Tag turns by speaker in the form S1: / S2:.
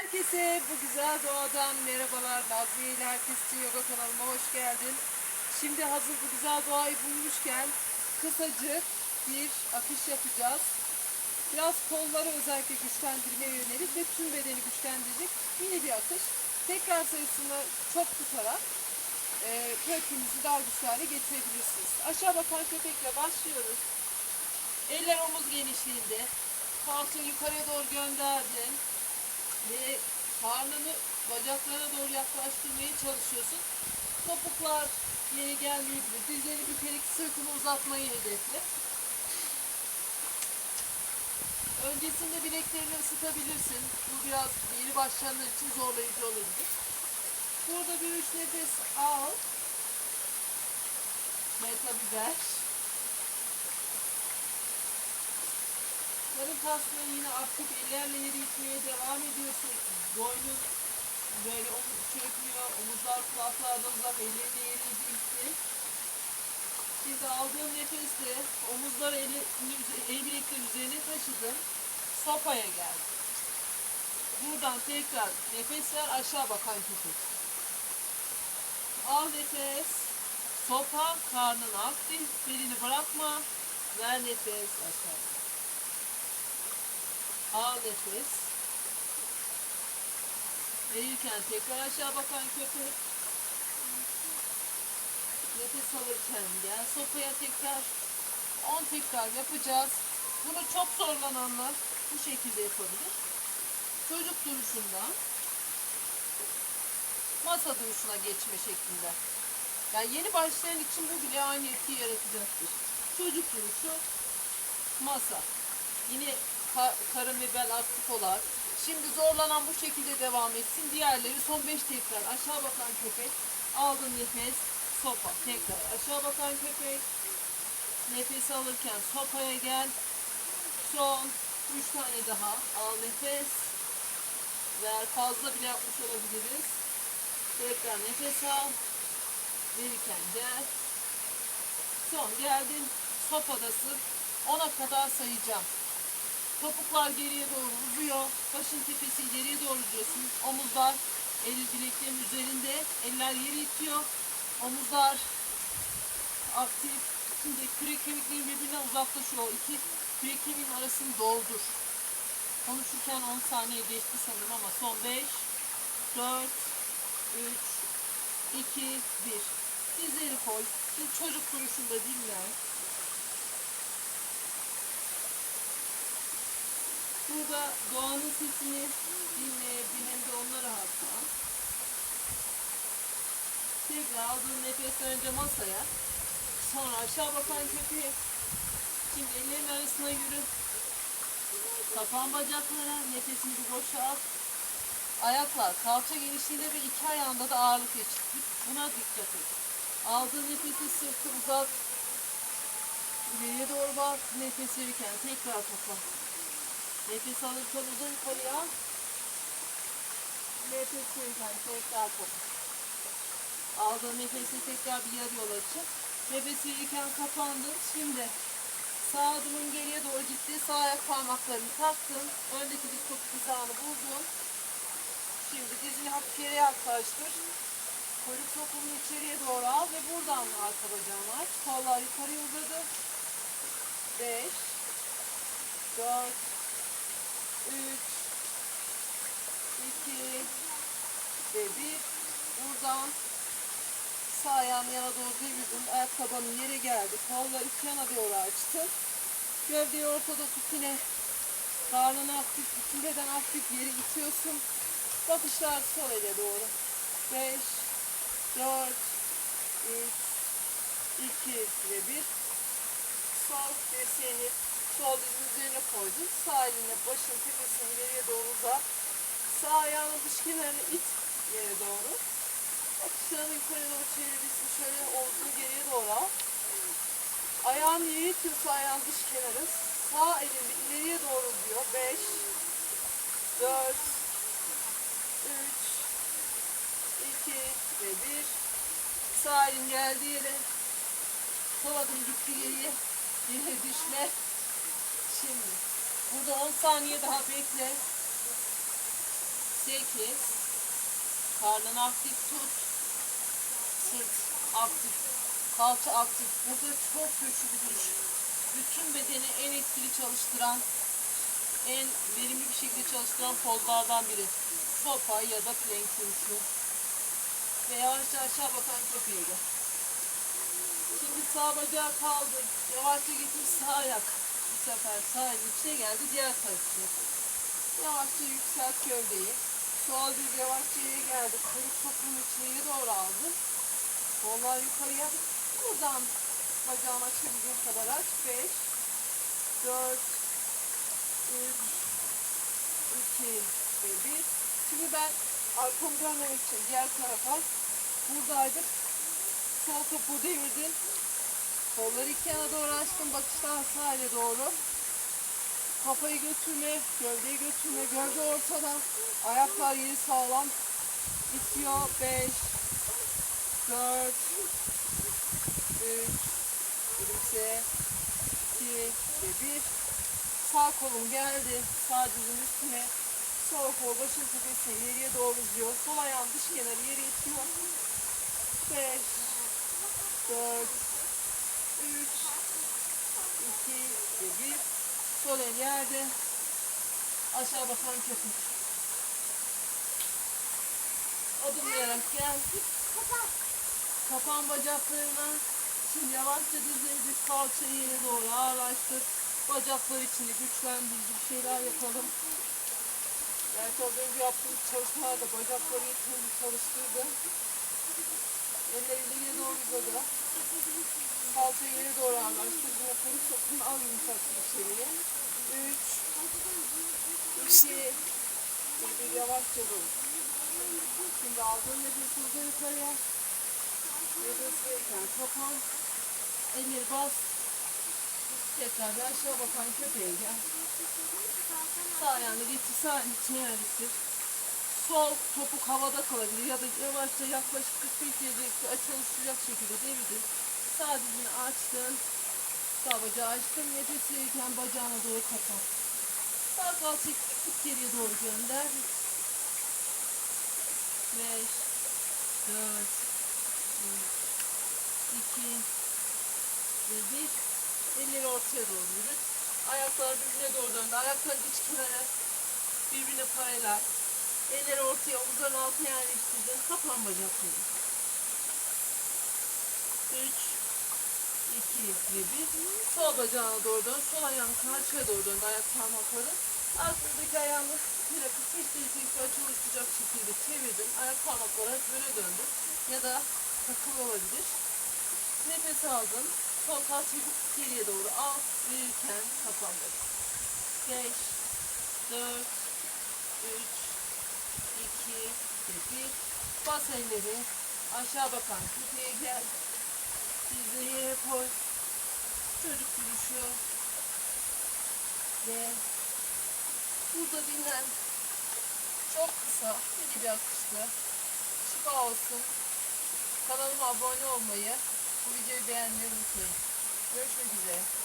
S1: Herkese bu güzel doğadan merhabalar. Nazmiye ile Herkes için Yoga kanalıma hoş geldin. Şimdi hazır bu güzel doğayı bulmuşken kısacık bir akış yapacağız. Biraz kolları özellikle güçlendirmeye yönelik ve tüm bedeni güçlendirecek mini bir akış. Tekrar sayısını çok tutarak e, pratiğinizi daha güçlü hale getirebilirsiniz. Aşağı bakan köpekle başlıyoruz. Eller omuz genişliğinde. Kalçayı yukarıya doğru gönderdin ve karnını bacaklarına doğru yaklaştırmaya çalışıyorsun. Topuklar yere gelmeyebilir. Dizleri bükerek sırtını uzatmayı hedefle. Öncesinde bileklerini ısıtabilirsin. Bu biraz yeni başlayanlar için zorlayıcı olabilir. Burada bir üç nefes al. Meta biber. Karın kasları yine aktif ellerle yere itmeye devam ediyorsun. Boynun böyle omuz çökmüyor. Omuzlar kulaklardan uzak. Ellerini yere itti. Şimdi aldığım nefesle omuzları eli, el bileklerin üzerine taşıdım. Sopaya geldim. Buradan tekrar nefes ver aşağı bakan köpek. Al nefes. Sopa karnın aktif. Belini bırakma. Ver nefes aşağı. Al nefes. Verirken tekrar aşağı bakan köpek. Nefes alırken gel. Sopaya tekrar 10 tekrar yapacağız. Bunu çok zorlananlar bu şekilde yapabilir. Çocuk duruşundan masa duruşuna geçme şeklinde. Yani yeni başlayan için bu bile aynı etkiyi yaratacaktır. Çocuk duruşu, masa. Yine ka- karın ve bel aktif olarak. Şimdi zorlanan bu şekilde devam etsin. Diğerleri son 5 tekrar. Aşağı bakan köpek. Aldın nefes. Sopa. Tekrar aşağı bakan köpek. Nefes alırken sopaya gel. Son 3 tane daha. Al nefes. Ver. Fazla bile yapmış olabiliriz. Tekrar nefes al. Verirken gel. Son geldin. Sopadasın. 10'a kadar sayacağım. Topuklar geriye doğru uzuyor. Başın tepesi ileriye doğru uzuyorsun. Omuzlar el bileklerin üzerinde. Eller yere itiyor. Omuzlar aktif. Şimdi kürek kemikleri birbirinden uzaklaşıyor. İki kürek kemiğin arasını doldur. Konuşurken 10 saniye geçti sanırım ama son 5, 4, 3, 2, 1. Dizleri koy. Şimdi çocuk duruşunda dinlen. Burada doğanın sesini dinleyebil hem de onlara hatta. Tekrar aldığın nefes önce masaya. Sonra aşağı bakan köpeğe. Şimdi ellerin arasına yürü. Kapan bacaklara. Nefesini bir boşalt. Ayaklar kalça genişliğinde ve iki ayağında da ağırlık eşitlik. Buna dikkat et. Aldığın nefesi sırtı uzat. İleriye doğru bak. Nefes verirken tekrar kapan. Nefes alırken uzun yukarıya. Nefes verirken tekrar kapan. Aldığın nefesi tekrar bir yarı yol açıp. Nefes verirken kapandın. Şimdi sağ adımın geriye doğru gitti. Sağ ayak parmaklarını taktın. Öndeki diz topu hizanı buldun. Şimdi dizini hafif yere yaklaştır. Kuyruk sokumunu içeriye doğru al ve buradan arka bacağını aç. Kollar yukarıya uzadı. 5 4 3 2 ve 1 buradan sağ ayağını yana doğru devirdim. Ayak tabanı yere geldi. Kolları iki yana doğru açtım. Gövdeyi ortada tut yine. Karnını aktif, bütün beden aktif yeri itiyorsun. Bakışlar sol ele doğru. 5 4 3 2 ve 1 Sol dirseğini sol dizin üzerine koydun. Sağ elinle başın tepesini ileriye doğru uzat. Sağ ayağının dış kenarını it yere doğru. Bakışlarını yukarıya doğru çevirirsin. Şöyle omzunu geriye doğru al. Ayağın yere itiyorsa ayağın dış kenarı. Sağ elini ileriye doğru uzuyor. 5 4 3 2 ve 1 Sağ elin geldiği yere sol adım gitti geriye yere düşme şimdi burada 10 saniye daha bekle Sekiz. Karnını aktif tut. Sırt aktif. Kalça aktif. Burada çok güçlü bir duruş. Bütün bedeni en etkili çalıştıran, en verimli bir şekilde çalıştıran pozlardan biri. Sopa ya da plank duruşu. Ve yavaşça aşağı bakan köpeğe. Şimdi sağ bacağı kaldır. Yavaşça getir sağ ayak. Sefer sağ içine geldi. Diğer taraf için. Yavaşça yükselt gövdeyi. Sol düz yavaşça yere geldi. Kuyruk topuğun içine doğru aldı. Kollar yukarıya. Buradan bacağını açabildiğin kadar aç. 5, 4, 3, 2 ve 1. Şimdi ben arkamı dönmemek için diğer tarafa buradaydık. Sol topuğu devirdin. Kolları iki yana doğru açtın. Bakışlar sağ ele doğru. Kafayı götürme, gövdeyi götürme. Gövde ortada. Ayaklar yeri sağlam. İtiyor. 5, 4, 3, gülümse, 2 ve 1. Sağ kolum geldi. Sağ dizin üstüne. Sol kol başın tepesine ileriye doğru uzuyor. Sol ayağım dış kenarı yere itiyor. 5, 4, 3, 2 ve 1. Sol el yerde. Aşağı bakan köpek. Adımlayarak gel. Kapan bacaklarına. Şimdi yavaşça dizleri düz kalçayı yere doğru ağırlaştır. Bacaklar içinde güçlendirici bir şeyler yapalım. Gerçi az önce yaptığımız çalışmalarda bacakları yetmedi çalıştırdı. Eller ileriye doğru uzadı. Kalçayı yere doğru ağırlaştır. Yine kuyruk sokunu al yumuşakça içeriye. 3 2 ve bir yavaşça dur. Şimdi aldığın nefesi uza yukarıya. Nefes verirken kapan. Elleri bas. Tekrar bir aşağı bakan köpeğe gel. Sağ ayağını getir, sağ içine yerleştir. Sol topuk havada kalabilir ya da yavaşça yaklaşık 45 derece açı oluşturacak şekilde devirdin. Sağ dizini açtın. Sağ bacağı açtın. Nefes verirken bacağına doğru kapat. Sağ kalçayı tık geriye doğru gönder. 5 4 3 2 ve 1 Elleri ortaya doğru yürüt. Ayaklar birbirine doğru döndü. Ayakların iç kenarı birbirine paralel. Elleri ortaya, omuzların altına yerleştirdin. Kapan bacakları. 3 2 ve 1 Sol bacağına doğru dön. Sol ayağın karşıya doğru döndü. Ayak parmakları. Arkadaki ayağını yine 45 derecelik bir açı oluşturacak şekilde çevirdin. Ayak parmakları hep böyle döndü. Ya da takılı olabilir. Nefes aldın. Sol bir tık geriye doğru al. Verirken kapandır. 5 4 3 2 ve 1 Bas elleri. Aşağı bakan köpeğe gel. Dizleri yere koy. Çocuk duruşu. Ve burada dinlen. Çok kısa. Bir akıştı. Şifa olsun. Kanalıma abone olmayı, bu videoyu beğenmeyi unutmayın. Görüşmek üzere.